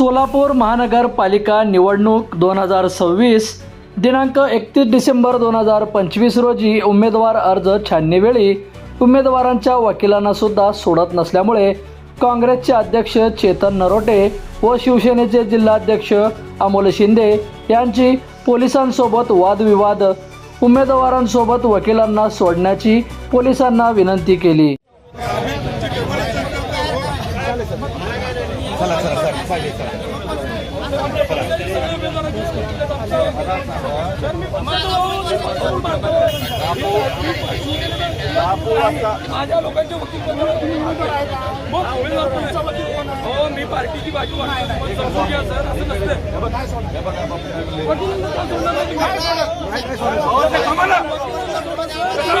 सोलापूर महानगरपालिका निवडणूक दोन हजार सव्वीस दिनांक एकतीस डिसेंबर दोन हजार पंचवीस रोजी उमेदवार अर्ज छाननीवेळी उमेदवारांच्या वकिलांना सुद्धा सोडत नसल्यामुळे काँग्रेसचे अध्यक्ष चेतन नरोटे व शिवसेनेचे जिल्हाध्यक्ष अमोल शिंदे यांची पोलिसांसोबत वादविवाद उमेदवारांसोबत वकिलांना सोडण्याची पोलिसांना विनंती केली. चला चला वकील पाहिजे मग उमेदवार कोणाचा वकील हो मी पार्टीची बाजू मांडतो. सर असं नसतं वकिलांना का सोडणार नाही तुम्ही? हो, ते आम्हाला- कशाला